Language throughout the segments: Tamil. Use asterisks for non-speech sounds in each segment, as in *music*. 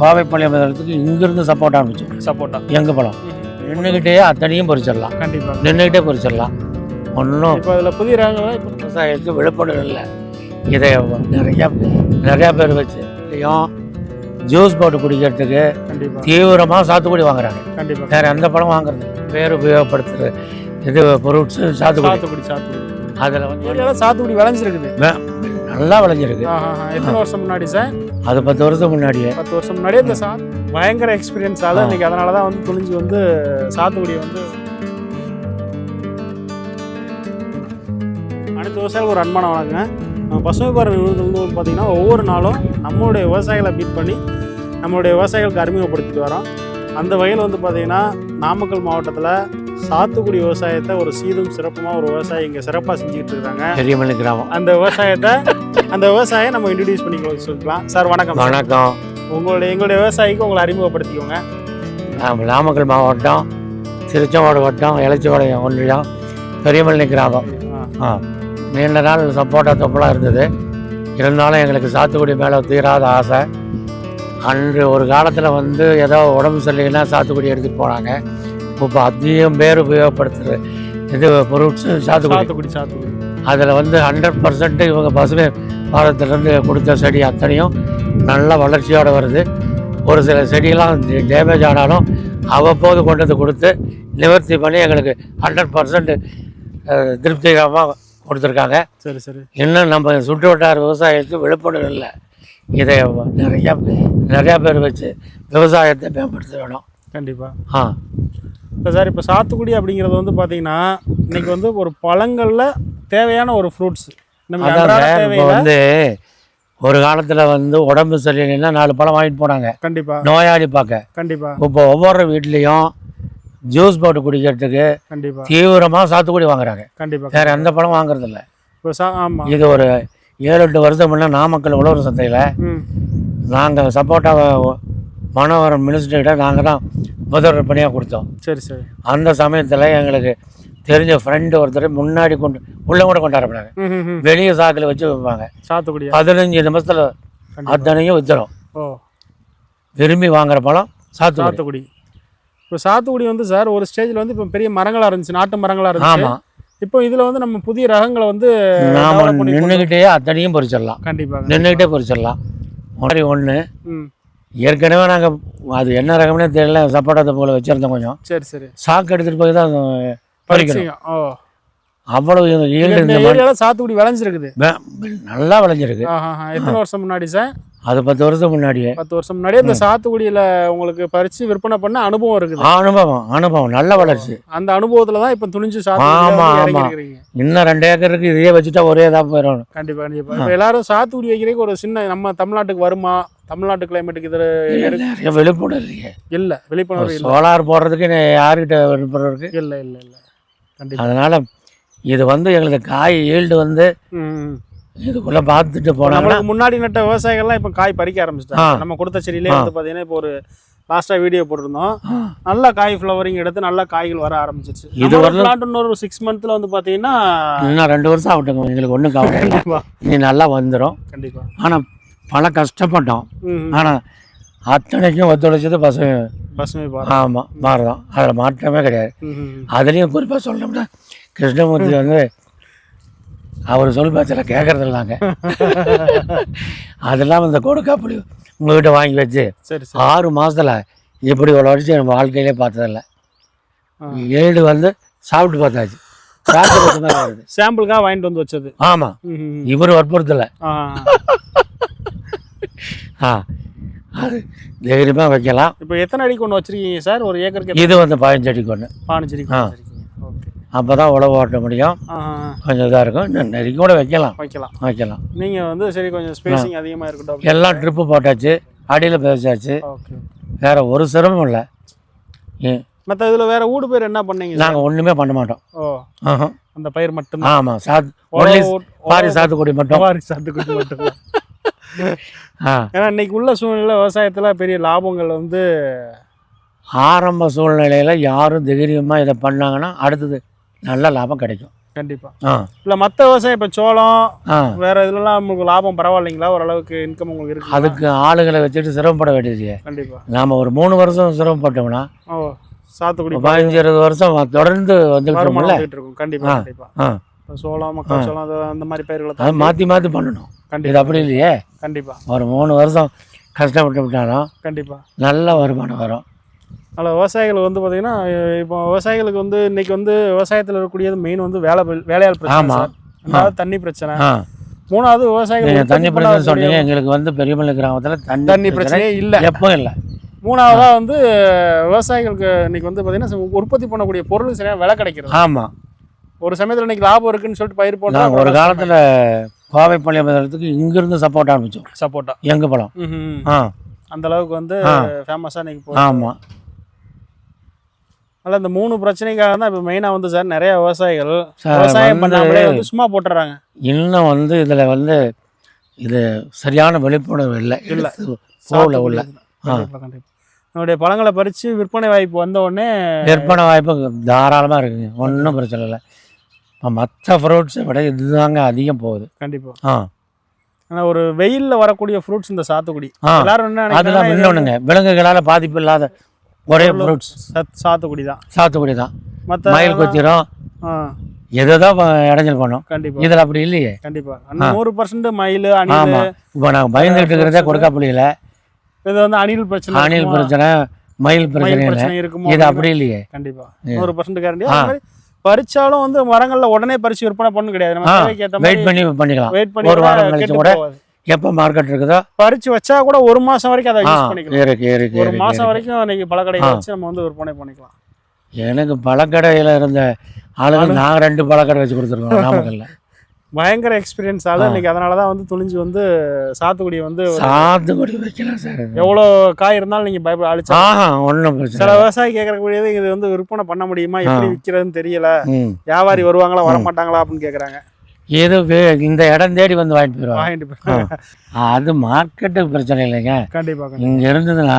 கோவைப்பாளையம் இடத்துக்கு இங்கிருந்து சப்போர்ட் ஆரம்பிச்சோம் சப்போட்டா எங்கள் பழம் நின்றுக்கிட்டே அத்தனையும் பறிச்சிடலாம். கண்டிப்பாக நின்றுக்கிட்டே பறிச்சிடலாம். ஒன்றும் இப்போ அதில் புதிய ரகங்கள்லாம் இப்போ விவசாயத்துக்கு விழுப்புணர்வு இல்லை. இதை நிறையா நிறையா பேர் வச்சு இதையும் ஜூஸ் போட்டு குடிக்கிறதுக்கு தீவிரமாக சாத்துக்குடி வாங்குறாங்க. வேறு எந்த பழம் வாங்குறது. பேர் உபயோகப்படுத்துறது இது பொருட்ஸ் சாத்துக்குடி. சாத்துக்குடி அதில் வந்து சாத்துக்குடி விளைஞ்சிருக்குது. நல்லா விளைஞ்சிருக்கு. எத்தனை வருஷம் முன்னாடி சார்? அது பத்து வருஷத்துக்கு முன்னாடியே. பத்து வருஷம் முன்னாடியே இந்த சா பயங்கர எக்ஸ்பீரியன்ஸால ஆ. இன்னைக்கு அதனால தான் வந்து துணிஞ்சு வந்து சாத்துக்குடியை வந்து அனைத்து விவசாயிகளுக்கு ஒரு அன்பான வணக்கங்க. நம்ம பசுமை பாரதி நிறுவனத்துல வந்து பார்த்தீங்கன்னா ஒவ்வொரு நாளும் நம்மளுடைய விவசாயிகளை மீட் பண்ணி நம்மளுடைய விவசாயிகளுக்கு அறிமுகப்படுத்திட்டு வரோம். அந்த வகையில் வந்து பார்த்தீங்கன்னா நாமக்கல் மாவட்டத்தில் சாத்துக்குடி விவசாயத்தை ஒரு சீரும் சிறப்புமாக ஒரு விவசாயி இங்கே சிறப்பாக செஞ்சுக்கிட்டு இருக்காங்க. பெரியமல்லி கிராமம். அந்த விவசாயத்தை அந்த விவசாயியை நம்ம இன்ட்ரடியூஸ் பண்ணி சொல்லிக்கலாம் சார் வணக்கம். வணக்கம். உங்களுடைய எங்களுடைய விவசாயிக்கு உங்களை அறிமுகப்படுத்திக்கோங்க. நாம் நாமக்கல் மாவட்டம் திருச்செங்கோடு வட்டம் எலச்சிபாளையம் ஒன்றியம் பெரியமல்லி கிராமம். ஆ, நீண்ட நாள் சப்போட்டா தொப்பலாம் இருந்தது. இருந்தாலும் எங்களுக்கு சாத்துக்குடி மேலே தீராத ஆசை. அன்று ஒரு காலத்தில் வந்து ஏதோ உடம்பு சரியில்லைன்னா சாத்துக்குடி எடுத்துகிட்டு போனாங்க. இப்போ அதிகம் பேர் உபயோகப்படுத்துறது. இது பொருட்ஸ் சாத்துக்குடி. சாத்துக்குடி சாத்துக்குடி. அதில் வந்து ஹண்ட்ரட் பர்சன்ட் இவங்க பசுமை பாரத்திலேருந்து கொடுத்த செடி அத்தனையும் நல்ல வளர்ச்சியோடு வருது. ஒரு சில செடியெல்லாம் டேமேஜ் ஆனாலும் அவ்வப்போது கொண்டு வந்து கொடுத்து நிவர்த்தி பண்ணி எங்களுக்கு ஹண்ட்ரட் பர்சன்ட் திருப்திகரமாக கொடுத்துருக்காங்க. சரி சரி. இன்னும் நம்ம சுற்று வட்டார விவசாயத்துக்கு விழிப்புணர்வு இல்லை. இதை நிறையா நிறையா பேர் வச்சு விவசாயத்தை மேம்படுத்த வேணும் கண்டிப்பா. ஆ. இப்போ சார் இப்போ சாத்துக்குடி அப்படிங்கிறது வந்து பார்த்தீங்கன்னா இன்னைக்கு வந்து ஒரு பழங்களில் தேவையான ஒரு ஃப்ரூட்ஸ் நம்ம வந்து ஒரு காலத்தில் வந்து உடம்பு சரியில்லைன்னா நாலு பழம் வாங்கிட்டு போனாங்க. கண்டிப்பா. நோயாளி பார்க்க. கண்டிப்பா. இப்போ ஒவ்வொரு வீட்லேயும் ஜூஸ் போட்டு குடிக்கிறதுக்கு கண்டிப்பா. தீவிரமாக சாத்துக்குடி வாங்குறாங்க. கண்டிப்பா வேற எந்த பழம் வாங்குறது இல்ல இது ஒரு ஏழு எட்டு வருஷம் முன்னே நாமக்கல் உழவர் சந்தையில் நாங்கள் சப்போட்டாவை மனோகரன் மினிஸ்டர்கிட்ட நாங்கள் தான் முதல்வர் பணியாக கொடுத்தோம். சரி சரி. அந்த சமயத்தில் எங்களுக்கு தெரிஞ்ச ஃப்ரெண்டு ஒருத்தர் முன்னாடி கொண்டு உள்ளே கூட கொண்டாடப்படாங்க வெளியே சாக்கில் வச்சு வைப்பாங்க சாத்துக்குடியா? பதினஞ்சு நிமிஷத்தில் அத்தனையும் வித்துரும். விரும்பி வாங்குற பழம் சாத்துக்குடி. சாத்துக்குடி. இப்போ சாத்துக்குடி வந்து சார் ஒரு ஸ்டேஜில் வந்து இப்போ பெரிய மரங்களா இருந்துச்சு நாட்டு மரங்களா இருந்துச்சு. ஆமாம் இப்போ இதுல வந்து நம்ம புதிய ரகங்களை வந்து நாம நின்றுக்கிட்டே அத்தனையும் பறிச்சிடலாம். கண்டிப்பா நின்றுக்கிட்டே பறிச்சிடலாம். மாதிரி ஒன்று ஏற்கனவே நாங்கள் அது என்ன ரகம்னே தெரியல சப்போட்டா போல வச்சுருந்தோம் கொஞ்சம். சரி சரி. சாக்கு எடுத்துகிட்டு போய் தான் பறிக்கணும் அவ்வளவு சாத்துக்குடி விளைஞ்சிருக்குது. நல்லா விளைஞ்சிருக்கு. எத்தனை வருஷம் முன்னாடி சார்? அது பத்து வருஷம் முன்னாடியே. பத்து வருஷம் முன்னாடியே இந்த சாத்துக்குடியில உங்களுக்கு பறிச்சு விற்பனை பண்ண அனுபவம் இருக்குது. அனுபவம் அனுபவம். நல்ல வளர்ச்சி. அந்த அனுபவத்துல தான் இப்ப துணிஞ்சு ஆமா, சாத்துக்குடி ஆமா. இறங்கி இருக்கிறீங்க இன்னும் ரெண்டு ஏக்கருக்கு இதே வச்சுட்டா ஒரே இதாக போயிடணும். கண்டிப்பா கண்டிப்பா. இப்ப எல்லாரும் சாத்துக்குடி வைக்கிறதுக்கு ஒரு சின்ன நம்ம தமிழ்நாட்டுக்கு வருமா? தமிழ்நாட்டு கிளைமேட்டுக்கு இது நிறைய விழிப்புணர்வு இல்ல விழிப்புணர்வு சோலார் போடுறதுக்கு யாருக்கிட்ட விழிப்புணர்வு இருக்கு? இல்ல இல்ல இல்ல. அதனால இது வந்து எங்களுக்கு காய் ஈல்டு வந்து. இதுக்குள்ளே பார்த்துட்டு நம்மளுக்கு முன்னாடி நட்ட விவசாயிகள்லாம் இப்ப காய் பறிக்க ஆரம்பிச்சிட்டாங்க. நம்ம கொடுத்த செடியிலே. வந்து பாத்தீங்கன்னா இப்போ ஒரு லாஸ்டா வீடியோ போட்டிருந்தோம். நல்லா காய் ஃப்ளவரிங் எடுத்து நல்லா காய்கள் வர ஆரம்பிச்சிருச்சு. இது பிளான்ட் இன்னொரு சிக்ஸ் மந்த்ல வந்து பாத்தீங்கன்னா இன்னும் ரெண்டு வருஷம் ஆகட்டும் எங்களுக்கு ஒன்றும் கவலை நீ நல்லா வந்துடும் கண்டிப்பா. ஆனால் பல கஷ்டப்பட்டோம். ஆனால் அத்தனைக்கும் ஒத்துழைச்சது பசங்க. பசுமை ஆமாம் மாறுதான் அதில் மாற்றமே கிடையாது. அதுலேயும் குறிப்பாக சொல்லணும்னா கிருஷ்ணமூர்த்தி வந்து அவர் சொல் பேச்சில் கேட்கறது இல்லைங்க அதெல்லாம் இந்த கொடுக்காப்புளி உங்ககிட்ட வாங்கி வச்சு ஆறு மாசத்துல இப்படி ஒரு வருஷம் என் வாழ்க்கையிலே பார்த்ததில்ல. ஏழு வந்து சாப்பிட்டு பார்த்தாச்சு. சாப்பிட்டு வருது. சாம்பிளுக்காக வாங்கிட்டு வந்து வச்சது. ஆமாம். இவர் வற்புறுத்தலை. ஆ. அது தைரியமாக வைக்கலாம். இப்போ எத்தனை அடிக்கு ஒன்று வச்சிருக்கீங்க சார்? ஒரு ஏக்கருக்கு இது வந்து பதினஞ்சு அடிக்கு ஒன்று பாஞ்சு அடிக்கு ஆ. ஓகே. அப்போ தான் உழவு ஓட்ட முடியும். கொஞ்சம் இதாக இருக்கும். நெருக்கி கூட வைக்கலாம். வைக்கலாம். வைக்கலாம். நீங்க வந்து சரி கொஞ்சம் ஸ்பேசிங் அதிகமா இருக்கட்டும் எல்லாம் ட்ரிப்பு போட்டாச்சு. அடியில் பேசாச்சு. வேற ஒரு சிரமம் இல்லை. மற்ற இதுல வேற ஊடு பேர் என்ன பண்ணீங்க? நாங்கள் ஒன்றுமே பண்ண மாட்டோம். ஓ. அந்த பயிர் மட்டும்தான்? ஆமாம் சாத் ஒன்லி பாரி சாத்துக்குடி மட்டும். வாரி சாத்துக்குடி மட்டும்தான். ஆ *laughs* ஏன்னா இன்னைக்கு உள்ள சூழ்நிலை விவசாயத்துல பெரிய லாபங்கள் வந்து ஆரம்ப சூழ்நிலையில் யாரும் தைரியமாக இதை பண்ணாங்கன்னா அடுத்தது நல்ல லாபம் கிடைக்கும். கண்டிப்பா. ஆ. இல்ல மத்த விவசாயம் இப்ப சோளம் வேற இதுலலாம் உங்களுக்கு லாபம் பரவாயில்லைங்களா? ஓரளவுக்கு இன்கம் உங்களுக்கு இருக்கு அதுக்கு ஆளுகளை வச்சுட்டு சிரமப்பட வேண்டியது கண்டிப்பா. நாம் ஒரு மூணு வருஷம் சிரமப்பட்டோம்னா சாத்துக்குடி பதினஞ்சு இருபது வருஷம் தொடர்ந்து வந்துட்டு இருக்கோம்ல வந்துட்டு இருக்கும். இப்ப சோளம் மக்காச்சோளம் அந்த மாதிரி பயிர்களை அது மாற்றி மாற்றி பண்ணணும். இது அப்படி இல்லையே? கண்டிப்பா. ஒரு மூணு வருஷம் கஷ்டப்பட்டு விட்டாலும் கண்டிப்பா. நல்ல வருமானம் வரும். அதில் விவசாயிகள் வந்து பார்த்தீங்கன்னா இப்போ விவசாயிகளுக்கு வந்து இன்னைக்கு வந்து விவசாயத்தில் இருக்கக்கூடியது மெயின் வந்து வேலை வேலையாள் பிரச்சனை ஆமா. சார். ரெண்டாவது தண்ணி பிரச்சனை. மூணாவது விவசாயிகள் தண்ணி பிரச்சனை சொன்னீங்க எங்களுக்கு வந்து பெரியமலை கிராமத்தில் தண்ணி தண்ணி பிரச்சனையே இல்லை. எப்போ இல்லை. மூணாவதா வந்து விவசாயிகளுக்கு இன்னைக்கு வந்து பார்த்தீங்கன்னா உற்பத்தி பண்ணக்கூடிய பொருள் சரியாக விலை கிடைக்கிறது. ஆமாம் ஒரு சமயத்தில் இன்னைக்கு லாபம் இருக்குன்னு சொல்லிட்டு பயிர் போட்டா நாங்கள் ஒரு காலத்தில் கோவை பள்ளியமலத்துக்கு இங்கிருந்து சப்போர்ட் ஆரம்பித்தோம் சப்போட்டா எங்கள் பழம்? ஆ. அந்த அளவுக்கு வந்து. ஃபேமஸாக இன்னைக்கு ஆமாம் அதனால இந்த மூணு பிரச்சனைக்காக தான் இப்போ மெயினாக வந்து சார் நிறைய விவசாயிகள் விவசாயம் பண்ணாமலே வந்து சும்மா போட்டுறாங்க. இன்னும் வந்து இதில் வந்து இது சரியான விழிப்புணர்வு இல்லை. இல்ல. போகல உள்ள. நம்மளுடைய பழங்களை பறித்து விற்பனை வாய்ப்பு வந்த உடனே விற்பனை வாய்ப்பு தாராளமாக இருக்குங்க. ஒன்றும் பிரச்சனை இல்லை. மற்ற ஃப்ரூட்ஸை விட இதுதாங்க அதிகம் போகுது. கண்டிப்பா. ஆ. ஆனால் ஒரு வெயில்ல வரக்கூடிய ஃப்ரூட்ஸ் இந்த சாத்துக்குடி. எல்லாரும் என்ன அதெல்லாம் இன்னொன்றுங்க விலங்குகளால் பாதிப்பு இல்லாத ஒரே ஃப்ரூட்ஸ் சத்- சாத்துக்குடி தான் சாத்துக்குடி தான் மற்ற மயில் கொத்திரும் ஆ எதுதான் இடைஞ்சல் பண்ணும். கண்டிப்பா. இதில் அப்படி இல்லையே. கண்டிப்பா. அந்த நூறு பர்சன்ட் மயில் ஆமாம் இப்போ நாங்கள் பயந்துட்டு இருக்கிறதே கொடுக்காப்புளியில் இது வந்து அணில் பிரச்சனை அணில்? பிரச்சனை மயில் பிரச்சனை இருக்குமோ இது அப்படி இல்லையே. கண்டிப்பா. ஏ. நூறு பர்சன்ட் கேரண்டி பறிச்சாலும் வந்து மரங்கள்ல உடனே பறிச்சு விற்பனை பண்ண கிடையாது. நம்ம தேவைக்கு ஏற்ற வெயிட் மாதிரி பண்ணி பண்ணிக்கலாம். வெயிட் பண்ணி ஒரு கூட வாரம் கழிச்சு கூட. எப்போ மார்க்கெட் இருக்குதோ? பறிச்சு வச்சா கூட ஒரு மாசம் வரைக்கும் அதை யூஸ் பண்ணிக்கலாம். இருக்கு இருக்கு ஒரு மாசம். வரைக்கும் இன்னைக்கு பழக்கடைகளை ஆ. வச்சு நம்ம வந்து விற்பனை பண்ணிக்கலாம். எனக்கு பழக்கடையில் இருந்த ஆளுங்க நான் ரெண்டு பழக்கடை வச்சு கொடுத்துருக்கோம் *laughs* நாமக்கல்ல. பயங்கர எக்ஸ்பீரியன்ஸ் ஆளு ஆ. இன்னைக்கு அதனால தான் வந்து துணிஞ்சு வந்து சாத்துக்குடி வந்து சாத்துக்குடி வைக்கலாம் சார். எவ்வளோ காய் இருந்தாலும் நீங்க பயப்பட அழிச்சா ஒன்றும் சில. விவசாயி கேட்கக்கூடியது இது வந்து விற்பனை பண்ண முடியுமா? எப்படி விற்கிறதுன்னு தெரியல. வியாபாரி வருவாங்களா வர மாட்டாங்களா அப்படின்னு கேக்குறாங்க. இது வே- இந்த இடம் தேடி வந்து வாங்கிட்டு போயிடுவாங்க வாங்கிட்டு போய் அது மார்க்கெட்டுக்கு பிரச்சனை இல்லைங்க. கண்டிப்பா கண்டிப்பா. இங்கே இருந்ததுன்னா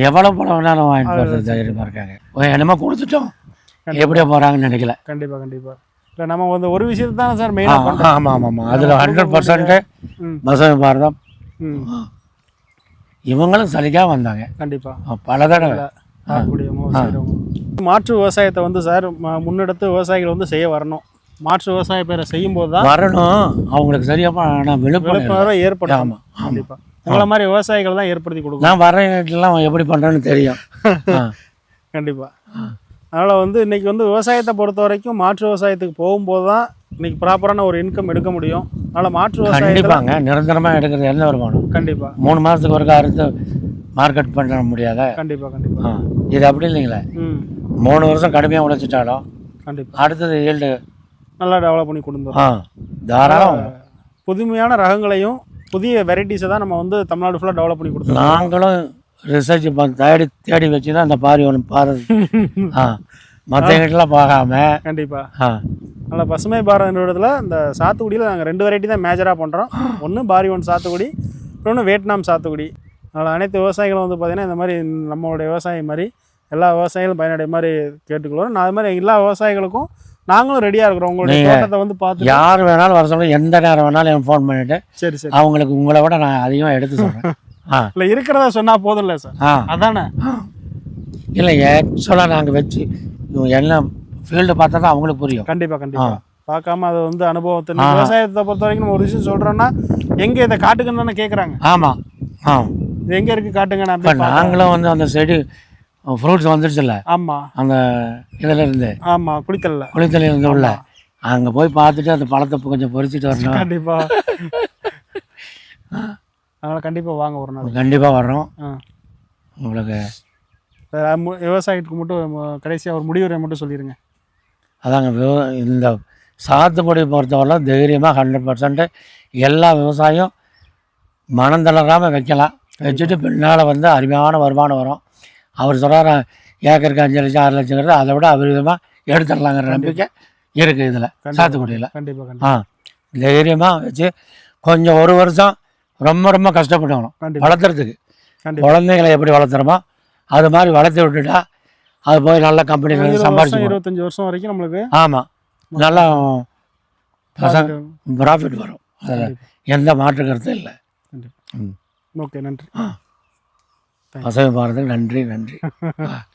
எவ்வளோ பழம் வேணாலும் வாங்கிட்டு போகிறது தைரியமாக இருக்காங்க. என்னமோ கொடுத்துட்டோம். எப்படியோ போகிறாங்கன்னு நினைக்கல. கண்டிப்பா கண்டிப்பா. இல்ல நம்ம வந்து ஒரு விஷயத்தை தானே சார் ஆ, மெயினா பண்றோம். ஆமாம் ஆமாம் ஆமாம் அதில் ஹண்ட்ரட் பர்சன்ட்டு ம். பசங்க பாரதம் ம். இவங்களும் சலிக்காக வந்தாங்க. கண்டிப்பா. பல தடவை. மாற்று விவசாயத்தை வந்து சார் முன்னெடுத்து விவசாயிகள் வந்து செய்ய வரணும். மாற்று விவசாய பேரை செய்யும் போது தான் வரணும். அவங்களுக்கு சரியாக விழுப்புணர்வு ஏற்படும். ஆமாம் ஆமாம் கண்டிப்பா. உங்களை மாதிரி விவசாயிகள் தான் ஏற்படுத்தி கொடுக்கணும். நான் வர எப்படி பண்ணுறேன்னு தெரியும். ஆ. கண்டிப்பா. அதனால வந்து இன்னைக்கு வந்து விவசாயத்தை பொறுத்த வரைக்கும் மாற்று விவசாயத்துக்கு போகும்போது தான் இன்னைக்கு ப்ராப்பரான ஒரு இன்கம் எடுக்க முடியும். அதனால மாற்று விவசாயத்தில் கண்டிப்பாங்க. நிரந்தரமாக எடுக்கிறது என்ன வருமானம் கண்டிப்பா. மூணு மாதத்துக்கு ஒருக்கா அறுத்து மார்க்கெட் பண்ண முடியாத? கண்டிப்பா கண்டிப்பா. ஆ. இது அப்படி இல்லைங்களே? மூணு வருஷம் கடுமையாக உழைச்சிட்டாலும் கண்டிப்பா. அடுத்தது ஈல்டு நல்லா டெவலப் பண்ணி கொண்டு வரும் ஆ. தாராளம். புதுமையான ரகங்களையும் புதிய வெரைட்டிஸை தான் நம்ம வந்து தமிழ்நாடு ஃபுல்லாக டெவலப் பண்ணி கொடுத்துருக்கோம். நாங்களும் ரிசர்ச் தேடி தேடி வச்சு தான் அந்த பாரி ஒன்று பாரு *laughs* ஆ மற்றவங்கிட்டலாம் பார்க்காம. கண்டிப்பா. ஆ. நல்ல பசுமை பாரத நிறுவனத்தில் இந்த சாத்துக்குடியில் நாங்கள் ரெண்டு வெரைட்டி தான் மேஜராக பண்ணுறோம் ஒன்று பாரி ஒன் சாத்துக்குடி. இன்னொன்று வியட்நாம் சாத்துக்குடி. அதனால் அனைத்து விவசாயிகளும் வந்து பார்த்திங்கன்னா இந்த மாதிரி நம்மளுடைய விவசாயி மாதிரி எல்லா விவசாயிகளும் பயனடைய மாதிரி கேட்டுக்கொள்வோம். நான் அது மாதிரி எல்லா விவசாயிகளுக்கும் நாங்களும் ரெடியாக இருக்கிறோம். உங்களுடைய தோட்டத்தை வந்து பார்த்து யார் வேணாலும் வர சொல்ல எந்த நேரம் வேணாலும் எனக்கு ஃபோன் பண்ணிவிட்டு சரி சரி. அவங்களுக்கு உங்களை விட நான் அதிகமாக எடுத்து சொல்கிறேன் *laughs* இல்லை இருக்கிறதா சொன்னால் போதும் இல்லை சார். ஆ. அதானே? இல்லை ஆக்சுவலாக நாங்கள் வச்சு இவங்க என்ன ஃபீல்டு பார்த்தா தான் அவங்களுக்கு புரியும். கண்டிப்பாக கண்டிப்பாக பார்க்காம அது வந்து அனுபவத்தை விவசாயத்தை பொறுத்த வரைக்கும் நம்ம ஒரு விஷயம் சொல்கிறோன்னா எங்கே இதை காட்டுங்கன்னு தானே கேட்குறாங்க ஆமாம் ஆ. இது எங்கே இருக்குது காட்டுங்க நான். நாங்களும் வந்து அந்த செடி ஃப்ரூட்ஸ் வந்துருச்சுல்ல ஆமாம் அந்த இதில் இருந்து. ஆமாம் குளித்தல்ல. குளித்தலை இருந்து உள்ள. அங்கே போய் பார்த்துட்டு அந்த பழத்தை கொஞ்சம் பொறிச்சிட்டு வரணும். கண்டிப்பா. அதனால கண்டிப்பா வாங்க ஒரு நாள் கண்டிப்பாக வர்றோம். ஆ. உங்களுக்கு விவசாயத்துக்கு மட்டும் ம- கடைசியா ஒரு முடிவுரை மட்டும் சொல்லிருங்க. அதாங்க விவ- இந்த சாத்துக்குடி பொறுத்தவரை தைரியமாக ஹண்ட்ரட் பர்சன்ட் எல்லா விவசாயம் மனம் தளராமல் வைக்கலாம். வச்சுட்டு பின்னால் வந்து அருமையான வருமானம் வரும். அவர் சொல்கிறார் ஏக்கருக்கு அஞ்சு லட்சம் ஆறு லட்சங்கிறது அதை விட அபரிதமாக எடுத்துடலாங்கிற நம்பிக்கை இருக்குது இதில் சாத்துக்குடியில். கண்டிப்பா கண்டிப்பா. ஆ தைரியமாக வச்சு கொஞ்சம் ஒரு வருஷம் ரொம்ப ரொம்ப கஷ்டப்பட்டுக்கணும் வளர்த்துறதுக்கு. குழந்தைகளை எப்படி வளர்த்துறோமோ அது மாதிரி வளர்த்து விட்டுட்டா அது போய் நல்ல கம்பெனியில் சம்பாதிச்சு இருபத்தஞ்சி வருஷம் வரைக்கும் நம்மளுக்கு ஆமாம் நல்லா ப்ராஃபிட் வரும். அதில் எந்த மாற்று கருத்தும் இல்லை. ஓகே நன்றி. ஆ. பசங்க பாரதுக்கு நன்றி நன்றி. *laughs*